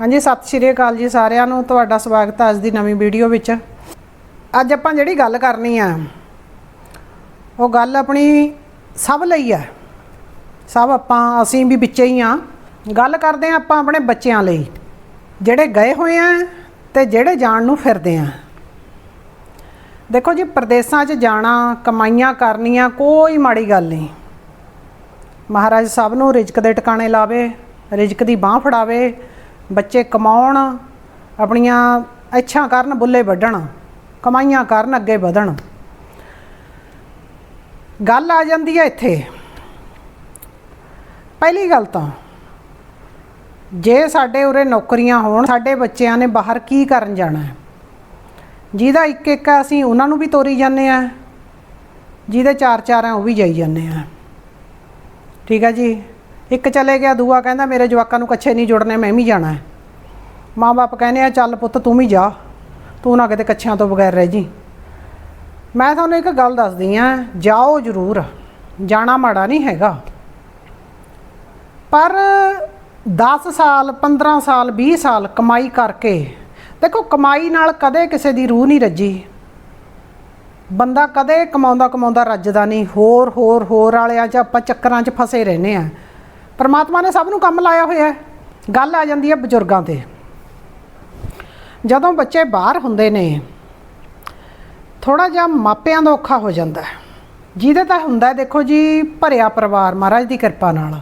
ਹਾਂਜੀ, ਸਤਿ ਸ਼੍ਰੀ ਅਕਾਲ ਜੀ ਸਾਰਿਆਂ ਨੂੰ। ਤੁਹਾਡਾ ਸਵਾਗਤ ਹੈ ਅੱਜ ਦੀ ਨਵੀਂ ਵੀਡੀਓ ਵਿੱਚ। ਅੱਜ ਆਪਾਂ ਜਿਹੜੀ ਗੱਲ ਕਰਨੀ ਆ, ਉਹ ਗੱਲ ਆਪਣੀ ਸਭ ਲਈ ਹੈ ਸਭ ਆਪਾਂ, ਅਸੀਂ ਵੀ ਵਿੱਚੇ ਹੀ ਆ। ਗੱਲ ਕਰਦੇ ਆ ਆਪਾਂ ਆਪਣੇ ਬੱਚਿਆਂ ਲਈ। ਜਿਹੜੇ ਗਏ ਹੋਏ ਆ ਤੇ ਜਿਹੜੇ ਜਾਣ ਨੂੰ ਫਿਰਦੇ ਆ। ਦੇਖੋ ਜੀ, ਪ੍ਰਦੇਸਾਂ 'ਚ ਜਾਣਾ, ਕਮਾਈਆਂ ਕਰਨੀਆਂ ਕੋਈ ਮਾੜੀ ਗੱਲ ਨਹੀਂ। ਮਹਾਰਾਜ ਸਭ ਨੂੰ ਰਿਜ਼ਕ ਦੇ ਟਿਕਾਣੇ ਲਾਵੇ, ਰਿਜ਼ਕ ਦੀ ਬਾਹ ਫੜਾਵੇ ਬੱਚੇ ਕਮਾਉਣ, ਆਪਣੀਆਂ ਇੱਛਾ ਕਰਨ ਬੁੱਲੇ ਵੱਢਣ, ਕਮਾਈਆਂ ਕਰਨ ਅੱਗੇ ਵਧਣ। ਗੱਲ ਆ ਜਾਂਦੀ ਹੈ ਇੱਥੇ। ਪਹਿਲੀ ਗੱਲ ਤਾਂ, ਜੇ ਸਾਡੇ ਉਰੇ ਨੌਕਰੀਆਂ ਹੋਣ, ਸਾਡੇ ਬੱਚਿਆਂ ਨੇ ਬਾਹਰ ਕੀ ਕਰਨ ਜਾਣਾ ਹੈ? ਜਿਹਦਾ ਇੱਕ ਇੱਕ ਆ ਅਸੀਂ ਉਹਨਾਂ ਨੂੰ ਵੀ ਤੋਰੀ ਜਾਂਦੇ ਆ ਜਿਹਦੇ ਚਾਰ ਚਾਰ ਆ ਉਹ ਵੀ ਜਾਈ ਜਾਂਦੇ ਆ ਠੀਕ ਹੈ ਜੀ? ਇੱਕ ਚਲੇ ਗਿਆ, ਦੂਆ ਕਹਿੰਦਾ ਮੇਰੇ ਜਵਾਕਾਂ ਨੂੰ ਕੱਛੇ ਨਹੀਂ ਜੁੜਨੇ, ਮੈਂ ਵੀ ਜਾਣਾ ਹੈ। ਮਾਂ-ਬਾਪ ਕਹਿੰਦੇ ਆ, ਚੱਲ ਪੁੱਤ ਤੂੰ ਵੀ ਜਾ, ਤੂੰ ਨਾ ਕਿਤੇ ਕੱਛਿਆਂ ਤੋਂ ਬਗੈਰ ਰਹਿ ਜੀ। ਮੈਂ ਤੁਹਾਨੂੰ ਇੱਕ ਗੱਲ ਦੱਸਦੀ ਆ ਜਾਓ ਜ਼ਰੂਰ, ਜਾਣਾ ਮਾੜਾ ਨਹੀਂ ਹੈਗਾ। ਪਰ 10 ਸਾਲ 15 ਸਾਲ 20 ਸਾਲ ਕਮਾਈ ਕਰਕੇ, ਦੇਖੋ ਕਮਾਈ ਨਾਲ ਕਦੇ ਕਿਸੇ ਦੀ ਰੂਹ ਨਹੀਂ ਰੱਜੀ। ਬੰਦਾ ਕਦੇ ਕਮਾਉਂਦਾ ਕਮਾਉਂਦਾ ਰੱਜਦਾ ਨਹੀਂ ਹੋਰ ਹੋਰ ਹੋਰ ਵਾਲਿਆਂ 'ਚ ਆਪਾਂ ਚੱਕਰਾਂ 'ਚ ਫਸੇ ਰਹਿੰਦੇ ਆ ਪਰਮਾਤਮਾ ਨੇ ਸਭ ਨੂੰ ਕੰਮ ਲਾਇਆ ਹੋਇਆ ਹੈ। ਗੱਲ ਆ ਜਾਂਦੀ ਹੈ ਬਜ਼ੁਰਗਾਂ ਤੇ। ਜਦੋਂ ਬੱਚੇ ਬਾਹਰ ਹੁੰਦੇ ਨੇ ਥੋੜਾ ਜਿਹਾ ਮਾਪਿਆਂ ਦਾ ਔਖਾ ਹੋ ਜਾਂਦਾ ਹੈ। ਜਿਹਦੇ ਤਾਂ ਹੁੰਦਾ ਦੇਖੋ ਜੀ, ਭਰਿਆ ਪਰਿਵਾਰ ਮਹਾਰਾਜ ਦੀ ਕਿਰਪਾ ਨਾਲ।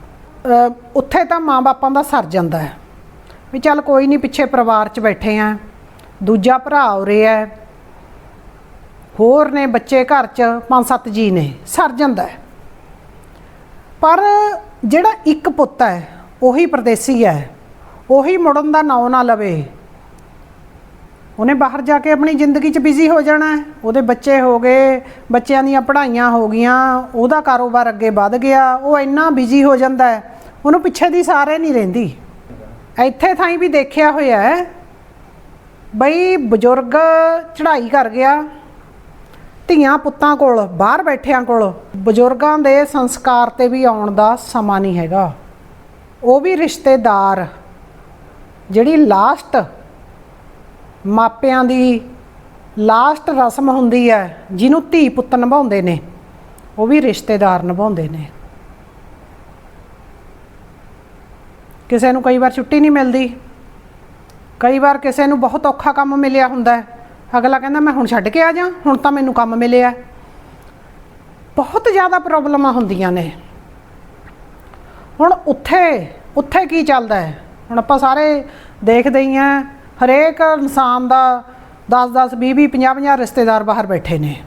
ਉੱਥੇ ਤਾਂ ਮਾਂ-ਬਾਪਾਂ ਦਾ ਸਰ ਜਾਂਦਾ ਹੈ। ਵੀ ਚੱਲ ਕੋਈ ਨਹੀਂ, ਪਿੱਛੇ ਪਰਿਵਾਰ 'ਚ ਬੈਠੇ ਆ ਦੂਜਾ ਭਰਾ ਉਰੇ ਹੈ। ਹੋਰ ਨੇ ਬੱਚੇ ਘਰ 'ਚ ਪੰਜ ਸੱਤ ਜੀ ਨੇ, ਸਰ ਜਾਂਦਾ ਹੈ। ਪਰ ਜਿਹੜਾ ਇੱਕ ਪੁੱਤ ਹੈ, ਉਹੀ ਪਰਦੇਸੀ ਹੈ, ਉਹੀ ਮੁੜਨ ਦਾ ਨਾਂ ਨਾ ਲਵੇ। ਉਹਨੇ ਬਾਹਰ ਜਾ ਕੇ ਆਪਣੀ ਜ਼ਿੰਦਗੀ 'ਚ ਬਿਜ਼ੀ ਹੋ ਜਾਣਾ ਹੈ। ਉਹਦੇ ਬੱਚੇ ਹੋ ਗਏ, ਬੱਚਿਆਂ ਦੀਆਂ ਪੜ੍ਹਾਈਆਂ ਹੋ ਗਈਆਂ, ਉਹਦਾ ਕਾਰੋਬਾਰ ਅੱਗੇ ਵੱਧ ਗਿਆ, ਉਹ ਇੰਨਾ ਬਿਜ਼ੀ ਹੋ ਜਾਂਦਾ ਹੈ, ਉਹਨੂੰ ਪਿੱਛੇ ਦੀ ਸਾਰੇ ਨਹੀਂ ਰਹਿੰਦੀ। ਇੱਥੇ ਥਾਈ ਵੀ ਦੇਖਿਆ ਹੋਇਆ ਹੈ, ਬਈ ਬਜ਼ੁਰਗ ਚੜ੍ਹਾਈ ਕਰ ਗਿਆ ਧੀਆਂ ਪੁੱਤਾਂ ਕੋਲ, ਬਾਹਰ ਬੈਠਿਆਂ ਕੋਲ, ਬਜ਼ੁਰਗਾਂ ਦੇ ਸੰਸਕਾਰ ਤੇ ਵੀ ਆਉਣ ਦਾ ਸਮਾਂ ਨਹੀਂ ਹੈਗਾ। ਉਹ ਵੀ ਰਿਸ਼ਤੇਦਾਰ, ਜਿਹੜੀ ਲਾਸਟ ਮਾਪਿਆਂ ਦੀ ਲਾਸਟ ਰਸਮ ਹੁੰਦੀ ਹੈ, ਜਿਹਨੂੰ ਧੀ ਪੁੱਤ ਨਿਭਾਉਂਦੇ ਨੇ, ਉਹ ਵੀ ਰਿਸ਼ਤੇਦਾਰ ਨਿਭਾਉਂਦੇ ਨੇ। ਕਿਸੇ ਨੂੰ ਕਈ ਵਾਰ ਛੁੱਟੀ ਨਹੀਂ ਮਿਲਦੀ, ਕਈ ਵਾਰ ਕਿਸੇ ਨੂੰ ਬਹੁਤ ਔਖਾ ਕੰਮ ਮਿਲਿਆ ਹੁੰਦਾ ਹੈ। ਅਗਲਾ ਕਹਿੰਦਾ, ਮੈਂ ਹੁਣ ਛੱਡ ਕੇ ਆ ਜਾ ਹੁਣ ਤਾਂ ਮੈਨੂੰ ਕੰਮ ਮਿਲਿਆ। ਬਹੁਤ ਜ਼ਿਆਦਾ ਪ੍ਰੋਬਲਮਾਂ ਹੁੰਦੀਆਂ ਨੇ। ਹੁਣ ਉੱਥੇ ਉੱਥੇ ਕੀ ਚੱਲਦਾ ਹੈ? ਹੁਣ ਆਪਾਂ ਸਾਰੇ ਦੇਖਦੇ ਹੀ ਆ ਹਰੇਕ ਇਨਸਾਨ ਦਾ 10 10 20 20 50 50 ਰਿਸ਼ਤੇਦਾਰ ਬਾਹਰ ਬੈਠੇ ਨੇ।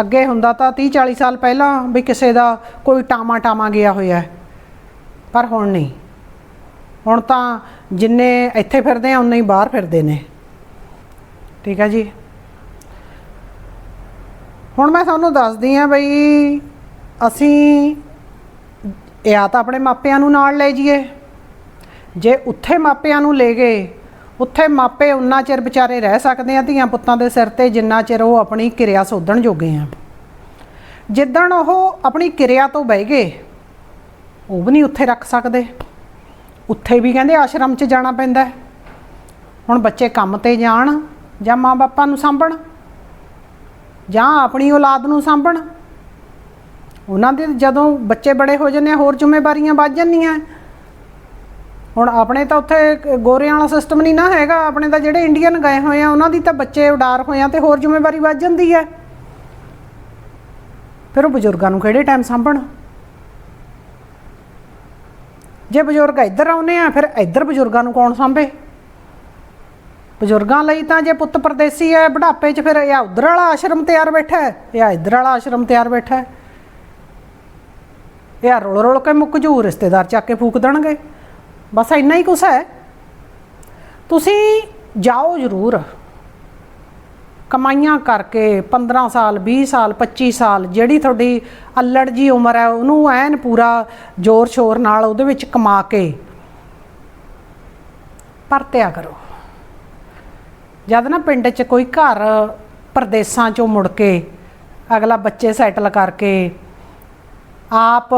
ਅੱਗੇ ਹੁੰਦਾ ਤਾਂ 30 40 ਸਾਲ ਪਹਿਲਾਂ ਵੀ ਕਿਸੇ ਦਾ ਕੋਈ ਟਾਮਾ ਟਾਮਾ ਗਿਆ ਹੋਇਆ। ਪਰ ਹੁਣ ਨਹੀਂ। ਹੁਣ ਤਾਂ ਜਿੰਨੇ ਇੱਥੇ ਫਿਰਦੇ ਆ ਉਨੇ ਹੀ ਬਾਹਰ ਫਿਰਦੇ ਨੇ। ਠੀਕ ਹੈ ਜੀ। ਹੁਣ ਮੈਂ ਤੁਹਾਨੂੰ ਦੱਸਦੀ ਆ ਬਈ, ਅਸੀਂ ਜਾਂ ਤਾਂ ਆਪਣੇ ਮਾਪਿਆਂ ਨੂੰ ਨਾਲ ਲੈ ਜਾਈਏ। ਜੇ ਉੱਥੇ ਮਾਪਿਆਂ ਨੂੰ ਲੈ ਗਏ, ਉੱਥੇ ਮਾਪੇ ਉਨਾ ਚਿਰ ਵਿਚਾਰੇ ਰਹਿ ਸਕਦੇ ਆ ਧੀਆਂ ਪੁੱਤਾਂ ਦੇ ਸਿਰ ਤੇ, ਜਿੰਨਾ ਚਿਰ ਉਹ ਆਪਣੀ ਕਿਰਿਆ ਸੋਧਣ ਜੋਗੇ ਆ। ਜਿੱਦਣ ਉਹ ਆਪਣੀ ਕਿਰਿਆ ਤੋਂ ਬਹਿ ਗਏ, ਉਹ ਵੀ ਨਹੀਂ ਉੱਥੇ ਰੱਖ ਸਕਦੇ। ਉੱਥੇ ਵੀ ਕਹਿੰਦੇ ਆਸ਼ਰਮ 'ਚ ਜਾਣਾ ਪੈਂਦਾ। ਹੁਣ ਬੱਚੇ ਕੰਮ ਤੇ ਜਾਣ ਜਾਂ ਮਾਂ-ਬਾਪਾਂ ਨੂੰ ਸਾਂਭਣ, ਜਾਂ ਆਪਣੀ ਔਲਾਦ ਨੂੰ ਸਾਂਭਣ। ਉਹਨਾਂ ਦੇ ਜਦੋਂ ਬੱਚੇ ਬੜੇ ਹੋ ਜਾਂਦੇ ਆ, ਹੋਰ ਜ਼ਿੰਮੇਵਾਰੀਆਂ ਵੱਧ ਜਾਂਦੀਆਂ। ਹੁਣ ਆਪਣੇ ਤਾਂ ਉੱਥੇ ਗੋਰਿਆਂ ਵਾਲਾ ਸਿਸਟਮ ਨਹੀਂ ਨਾ ਹੈਗਾ। ਆਪਣੇ ਤਾਂ ਜਿਹੜੇ ਇੰਡੀਅਨ ਗਏ ਹੋਏ ਆ, ਉਹਨਾਂ ਦੀ ਤਾਂ ਬੱਚੇ ਉਡਾਰ ਹੋਏ ਆ ਤੇ ਹੋਰ ਜ਼ਿੰਮੇਵਾਰੀ ਵੱਧ ਜਾਂਦੀ ਹੈ। ਫਿਰ ਉਹ ਬਜ਼ੁਰਗਾਂ ਨੂੰ ਕਿਹੜੇ ਟਾਈਮ ਸਾਂਭਣ? ਜੇ ਬਜ਼ੁਰਗ ਇੱਧਰ ਆਉਨੇ ਆ, ਫਿਰ ਇੱਧਰ ਬਜ਼ੁਰਗਾਂ ਨੂੰ ਕੌਣ ਸਾਂਭੇ? ਬਜ਼ੁਰਗਾਂ ਲਈ ਤਾਂ ਜੇ ਪੁੱਤ ਪਰਦੇਸੀ ਹੈ, ਬੁਢਾਪੇ 'ਚ ਫਿਰ ਜਾਂ ਉਧਰ ਵਾਲਾ ਆਸ਼ਰਮ ਤਿਆਰ ਬੈਠਾ ਹੈ ਜਾਂ ਇੱਧਰ ਵਾਲਾ ਆਸ਼ਰਮ ਤਿਆਰ ਬੈਠਾ ਹੈ। ਇਹ ਰੋਲ ਰੋਲ ਕੇ ਮੁੱਕ ਜੂ, ਰਿਸ਼ਤੇਦਾਰ ਚੱਕ ਕੇ ਫੂਕ ਦੇਣਗੇ। ਬਸ ਇੰਨਾ ਹੀ ਕੁਛ ਹੈ। ਤੁਸੀਂ ਜਾਓ ਜ਼ਰੂਰ। ਕਮਾਈਆਂ ਕਰਕੇ 15 ਸਾਲ 20 ਸਾਲ 25 ਸਾਲ, ਜਿਹੜੀ ਤੁਹਾਡੀ ਅਲੜ ਜੀ ਉਮਰ ਹੈ, ਉਹਨੂੰ ਐਨ ਪੂਰਾ ਜ਼ੋਰ ਸ਼ੋਰ ਨਾਲ ਉਹਦੇ ਵਿੱਚ ਕਮਾ ਕੇ ਪਰਤਿਆ ਕਰੋ। ਜਦ ਨਾ ਪਿੰਡ 'ਚ ਕੋਈ ਘਰ ਪਰਦੇਸਾਂ 'ਚੋਂ ਮੁੜ ਕੇ ਅਗਲਾ ਬੱਚੇ ਸੈਟਲ ਕਰਕੇ ਆਪ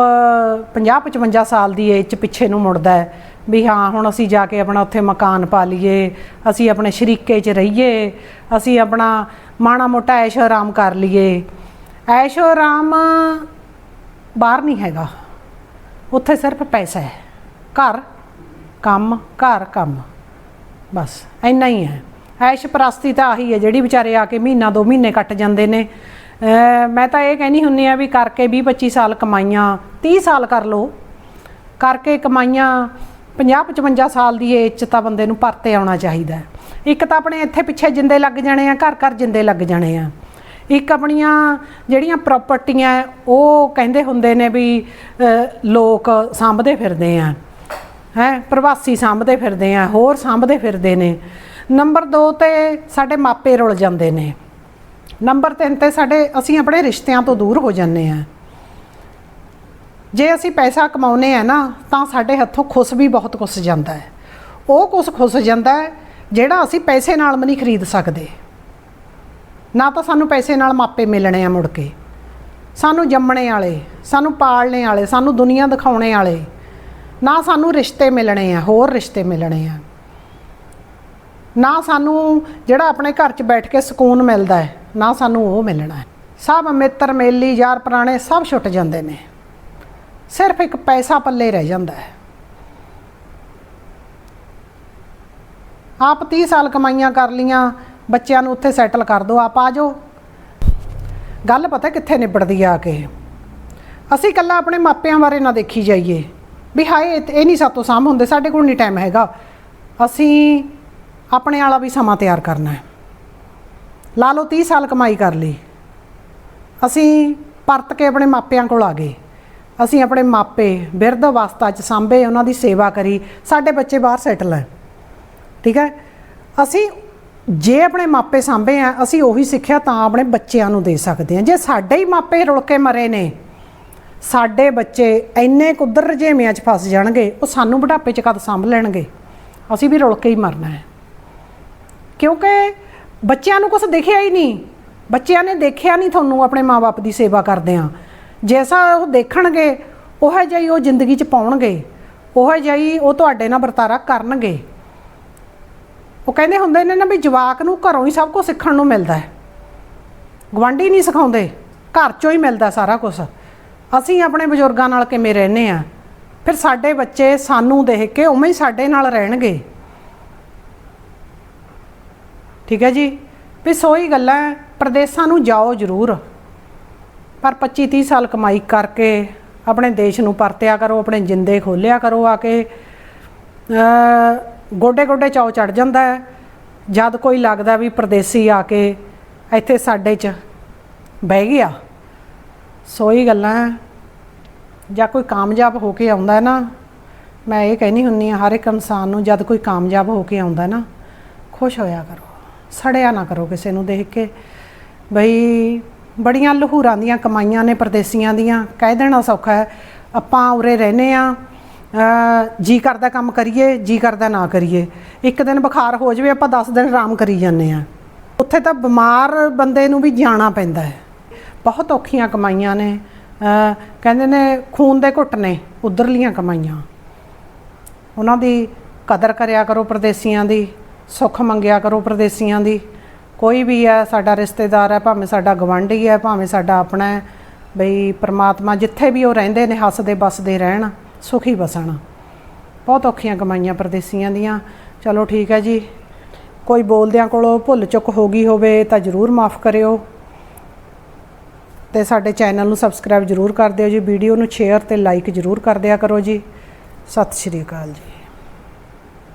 50 55 ਸਾਲ ਦੀ ਏਜ 'ਚ ਪਿੱਛੇ ਨੂੰ ਮੁੜਦਾ ਹੈ ਵੀ ਹਾਂ, ਹੁਣ ਅਸੀਂ ਜਾ ਕੇ ਆਪਣਾ ਉੱਥੇ ਮਕਾਨ ਪਾ ਲਈਏ, ਅਸੀਂ ਆਪਣੇ ਸ਼ਰੀਕੇ 'ਚ ਰਹੀਏ, ਅਸੀਂ ਆਪਣਾ ਮਾਣਾ ਮੋਟਾ ਐਸ਼ੋ ਆਰਾਮ ਕਰ ਲਈਏ। ਐਸ਼ੋ ਆਰਾਮ ਬਾਹਰ ਨਹੀਂ ਹੈਗਾ। ਉੱਥੇ ਸਿਰਫ ਪੈਸਾ ਹੈ। ਘਰ, ਕੰਮ ਘਰ, ਕੰਮ। ਬਸ, ਇੰਨਾ ਹੀ ਹੈ। ਐਸ਼ ਪ੍ਰਸਤੀ ਤਾਂ ਆਹੀ ਹੈ ਜਿਹੜੀ ਵਿਚਾਰੇ ਆ ਕੇ ਮਹੀਨਾ ਦੋ ਮਹੀਨੇ ਕੱਟ ਜਾਂਦੇ ਨੇ। ਮੈਂ ਤਾਂ ਇਹ ਕਹਿਣੀ ਹੁੰਨੀ ਆ ਵੀ ਕਰਕੇ 20 25 ਸਾਲ ਕਮਾਈਆਂ 30 ਸਾਲ ਕਰ ਲਓ। ਕਰਕੇ ਕਮਾਈਆਂ 50 55 ਸਾਲ ਦੀ ਏਜ 'ਚ ਤਾਂ ਬੰਦੇ ਨੂੰ ਪਰਤੇ ਆਉਣਾ ਚਾਹੀਦਾ ਇੱਕ ਤਾਂ ਆਪਣੇ ਇੱਥੇ ਪਿੱਛੇ ਜਿੰਦੇ ਲੱਗ ਜਾਣੇ ਆ, ਘਰ ਘਰ ਜਿੰਦੇ ਲੱਗ ਜਾਣੇ ਆ। ਇੱਕ ਆਪਣੀਆਂ ਜਿਹੜੀਆਂ ਪ੍ਰਾਪਰਟੀਆਂ ਉਹ ਕਹਿੰਦੇ ਹੁੰਦੇ ਨੇ ਵੀ ਲੋਕ ਸਾਂਭਦੇ ਫਿਰਦੇ ਆ। ਹੈ, ਪ੍ਰਵਾਸੀ ਸਾਂਭਦੇ ਫਿਰਦੇ ਆ, ਹੋਰ ਸਾਂਭਦੇ ਫਿਰਦੇ ਨੇ। ਨੰਬਰ 2 ਤੇ ਸਾਡੇ ਮਾਪੇ ਰੁਲ ਜਾਂਦੇ ਨੇ। ਨੰਬਰ 3 ਤੇ ਸਾਡੇ, ਅਸੀਂ ਆਪਣੇ ਰਿਸ਼ਤਿਆਂ ਤੋਂ ਦੂਰ ਹੋ ਜਾਂਦੇ ਆ ਜੇ ਅਸੀਂ ਪੈਸਾ ਕਮਾਉਨੇ ਆ ਨਾ, ਤਾਂ ਸਾਡੇ ਹੱਥੋਂ ਖੁਸ ਵੀ ਬਹੁਤ ਕੁਛ ਜਾਂਦਾ ਹੈ। ਉਹ ਕੁਛ ਖੁਸ ਜਾਂਦਾ ਹੈ, ਜਿਹੜਾ ਅਸੀਂ ਪੈਸੇ ਨਾਲ ਵੀ ਨਹੀਂ ਖਰੀਦ ਸਕਦੇ। ਨਾ ਤਾਂ ਸਾਨੂੰ ਪੈਸੇ ਨਾਲ ਮਾਪੇ ਮਿਲਣੇ ਆ ਮੁੜ ਕੇ। ਸਾਨੂੰ ਜੰਮਣੇ ਵਾਲੇ, ਸਾਨੂੰ ਪਾਲਣੇ ਵਾਲੇ, ਸਾਨੂੰ ਦੁਨੀਆ ਦਿਖਾਉਣੇ ਵਾਲੇ, ਨਾ ਸਾਨੂੰ ਰਿਸ਼ਤੇ ਮਿਲਣੇ ਆ, ਹੋਰ ਰਿਸ਼ਤੇ ਮਿਲਣੇ ਆ। ਨਾ ਸਾਨੂੰ ਜਿਹੜਾ ਆਪਣੇ ਘਰ 'ਚ ਬੈਠ ਕੇ ਸਕੂਨ ਮਿਲਦਾ ਹੈ, ਨਾ ਸਾਨੂੰ ਉਹ ਮਿਲਣਾ ਹੈ। ਸਭ ਮਿੱਤਰ, ਮੇਲੀ, ਯਾਰ, ਪੁਰਾਣੇ ਸਭ ਛੁੱਟ ਜਾਂਦੇ ਨੇ। ਸਿਰਫ ਇੱਕ ਪੈਸਾ ਪੱਲੇ ਰਹਿ ਜਾਂਦਾ ਹੈ। ਆਪ 30 ਸਾਲ ਕਮਾਈਆਂ ਕਰ ਲੀਆਂ ਬੱਚਿਆਂ ਨੂੰ ਉੱਥੇ ਸੈਟਲ ਕਰ ਦਿਓ, ਆਪ ਆ ਜਾਓ। ਗੱਲ ਪਤਾ ਕਿੱਥੇ ਨਿਬੜਦੀ ਆ ਕੇ? ਅਸੀਂ ਇਕੱਲਾ ਆਪਣੇ ਮਾਪਿਆਂ ਬਾਰੇ ਨਾ ਦੇਖੀ ਜਾਈਏ। ਵੀ ਹਾਏ, ਇਹ ਇਹ ਨਹੀਂ ਸਾਤੋਂ ਸਾਂਭ ਹੁੰਦੇ, ਸਾਡੇ ਕੋਲ ਨਹੀਂ ਟਾਈਮ ਹੈਗਾ। ਅਸੀਂ ਆਪਣੇ ਵਾਲਾ ਵੀ ਸਮਾਂ ਤਿਆਰ ਕਰਨਾ ਹੈ। ਲਾ ਲਓ 30 ਸਾਲ ਕਮਾਈ ਕਰ ਲਈ। ਅਸੀਂ ਪਰਤ ਕੇ ਆਪਣੇ ਮਾਪਿਆਂ ਕੋਲ ਆ ਗਏ। ਅਸੀਂ ਆਪਣੇ ਮਾਪੇ ਬਿਰਧ ਅਵਸਥਾ 'ਚ ਸਾਂਭੇ, ਉਹਨਾਂ ਦੀ ਸੇਵਾ ਕਰੀ, ਸਾਡੇ ਬੱਚੇ ਬਾਹਰ ਸੈਟਲ ਹੈ। ਠੀਕ ਹੈ? ਅਸੀਂ ਜੇ ਆਪਣੇ ਮਾਪੇ ਸਾਂਭੇ ਆ, ਅਸੀਂ ਉਹੀ ਸਿੱਖਿਆ ਤਾਂ ਆਪਣੇ ਬੱਚਿਆਂ ਨੂੰ ਦੇ ਸਕਦੇ ਹਾਂ। ਜੇ ਸਾਡੇ ਹੀ ਮਾਪੇ ਰੁਲ ਕੇ ਮਰੇ ਨੇ, ਸਾਡੇ ਬੱਚੇ ਇੰਨੇ ਕੁਦਰ ਰਜੇਵਿਆਂ 'ਚ ਫਸ ਜਾਣਗੇ, ਉਹ ਸਾਨੂੰ ਬੁਢਾਪੇ 'ਚ ਕਦ ਸਾਂਭ ਲੈਣਗੇ? ਅਸੀਂ ਵੀ ਰੁਲ ਕੇ ਹੀ ਮਰਨਾ ਹੈ। ਕਿਉਂਕਿ ਬੱਚਿਆਂ ਨੂੰ ਕੁਝ ਦਿਖਿਆ ਹੀ ਨਹੀਂ। ਬੱਚਿਆਂ ਨੇ ਦੇਖਿਆ ਨਹੀਂ ਤੁਹਾਨੂੰ ਆਪਣੇ ਮਾਪੇ ਦੀ ਸੇਵਾ ਕਰਦੇ ਆ ਜੈਸਾ ਉਹ ਦੇਖਣਗੇ, ਉਹ ਜਿਹੀ ਉਹ ਜ਼ਿੰਦਗੀ 'ਚ ਪਾਉਣਗੇ। ਉਹ ਜਿਹੀ ਉਹ ਤੁਹਾਡੇ ਨਾਲ ਵਰਤਾਰਾ ਕਰਨਗੇ। ਉਹ ਕਹਿੰਦੇ ਹੁੰਦੇ ਨੇ ਨਾ ਵੀ ਜਵਾਕ ਨੂੰ ਘਰੋਂ ਹੀ ਸਭ ਕੁਝ ਸਿੱਖਣ ਨੂੰ ਮਿਲਦਾ ਹੈ। ਗਵਾਂਢੀ ਨਹੀਂ ਸਿਖਾਉਂਦੇ, ਘਰ ਚੋਂ ਹੀ ਮਿਲਦਾ ਸਾਰਾ ਕੁਝ ਅਸੀਂ ਆਪਣੇ ਬਜ਼ੁਰਗਾਂ ਨਾਲ ਕਿਵੇਂ ਰਹਿੰਦੇ ਆ ਫਿਰ ਸਾਡੇ ਬੱਚੇ ਸਾਨੂੰ ਦੇਖ ਕੇ ਉਵੇਂ ਹੀ ਸਾਡੇ ਨਾਲ ਰਹਿਣਗੇ। ਠੀਕ ਹੈ ਜੀ? ਵੀ ਸੋਈ ਗੱਲਾਂ ਪ੍ਰਦੇਸਾਂ ਨੂੰ ਜਾਓ ਜ਼ਰੂਰ। ਪਰ 25 30 ਸਾਲ ਕਮਾਈ ਕਰਕੇ ਆਪਣੇ ਦੇਸ਼ ਨੂੰ ਪਰਤਿਆ ਕਰੋ, ਆਪਣੇ ਜਿੰਦੇ ਖੋਲਿਆ ਕਰੋ ਆ ਕੇ। ਗੋਡੇ ਗੋਡੇ ਚਾਉ ਚੜ ਜਾਂਦਾ ਹੈ। ਜਦ ਕੋਈ ਲੱਗਦਾ ਵੀ ਪਰਦੇਸੀ ਆ ਕੇ ਇੱਥੇ ਸਾਡੇ 'ਚ ਬਹਿ ਗਿਆ। ਸੋਈ ਗੱਲਾਂ ਜਾਂ ਕੋਈ ਕਾਮਯਾਬ ਹੋ ਕੇ ਆਉਂਦਾ ਹੈ ਨਾ, ਮੈਂ ਇਹ ਕਹਿਣੀ ਹੁੰਨੀ ਆ ਹਰ ਇੱਕ ਇਨਸਾਨ ਨੂੰ ਜਦ ਕੋਈ ਕਾਮਯਾਬ ਹੋ ਕੇ ਆਉਂਦਾ ਨਾ, ਖੁਸ਼ ਹੋਇਆ ਕਰੋ। ਸੜਿਆ ਨਾ ਕਰੋ ਕਿਸੇ ਨੂੰ ਦੇਖ ਕੇ। ਬਈ ਬੜੀਆਂ ਲਹੂਰਾਂ ਦੀਆਂ ਕਮਾਈਆਂ ਨੇ ਪਰਦੇਸੀਆਂ ਦੀਆਂ, ਕਹਿ ਦੇਣਾ ਸੌਖਾ ਹੈ, ਆਪਾਂ ਉਰੇ ਰਹਨੇ ਆ ਜੀ ਕਰਦਾ ਕੰਮ ਕਰੀਏ, ਜੀ ਕਰਦਾ ਨਾ ਕਰੀਏ। ਇੱਕ ਦਿਨ ਬੁਖਾਰ ਹੋ ਜਾਵੇ, ਆਪਾਂ 10 ਦਿਨ ਆਰਾਮ ਕਰੀ ਜਾਂਦੇ ਆ ਉੱਥੇ ਤਾਂ ਬਿਮਾਰ ਬੰਦੇ ਨੂੰ ਵੀ ਜਾਣਾ ਪੈਂਦਾ ਹੈ। ਬਹੁਤ ਔਖੀਆਂ ਕਮਾਈਆਂ ਨੇ। ਕਹਿੰਦੇ ਨੇ ਖੂਨ ਦੇ ਘੁੱਟ ਨੇ, ਉਧਰਲੀਆਂ ਕਮਾਈਆਂ। ਉਹਨਾਂ ਦੀ ਕਦਰ ਕਰਿਆ ਕਰੋ ਪਰਦੇਸੀਆਂ ਦੀ। ਸੁੱਖ ਮੰਗਿਆ ਕਰੋ ਪਰਦੇਸੀਆਂ ਦੀ। ਕੋਈ ਵੀ ਹੈ, ਸਾਡਾ ਰਿਸ਼ਤੇਦਾਰ ਹੈ, ਭਾਵੇਂ ਸਾਡਾ ਗਵਾਂਢੀ ਹੈ, ਭਾਵੇਂ ਸਾਡਾ ਆਪਣਾ ਹੈ, ਬਈ ਪ੍ਰਮਾਤਮਾ ਜਿੱਥੇ ਵੀ ਉਹ ਰਹਿੰਦੇ ਨੇ, ਹੱਸਦੇ ਬਸਦੇ ਰਹਿਣ, ਸੁਖੀ ਬਸਣ। ਬਹੁਤ ਔਖੀਆਂ ਕਮਾਈਆਂ ਪਰਦੇਸੀਆਂ ਦੀਆਂ। ਚਲੋ ਠੀਕ ਹੈ ਜੀ। ਕੋਈ ਬੋਲਦਿਆਂ ਕੋਲੋਂ ਭੁੱਲ ਚੁੱਕ ਹੋ ਗਈ ਹੋਵੇ ਤਾਂ ਜ਼ਰੂਰ ਮਾਫ ਕਰਿਓ। ਤੇ ਸਾਡੇ ਚੈਨਲ ਨੂੰ ਸਬਸਕ੍ਰਾਈਬ ਜ਼ਰੂਰ ਕਰ ਦਿਓ ਜੀ। ਵੀਡੀਓ ਨੂੰ ਸ਼ੇਅਰ ਤੇ ਲਾਈਕ ਜ਼ਰੂਰ ਕਰ ਦਿਆ ਕਰੋ ਜੀ। ਸਤਿ ਸ਼੍ਰੀ ਅਕਾਲ ਜੀ।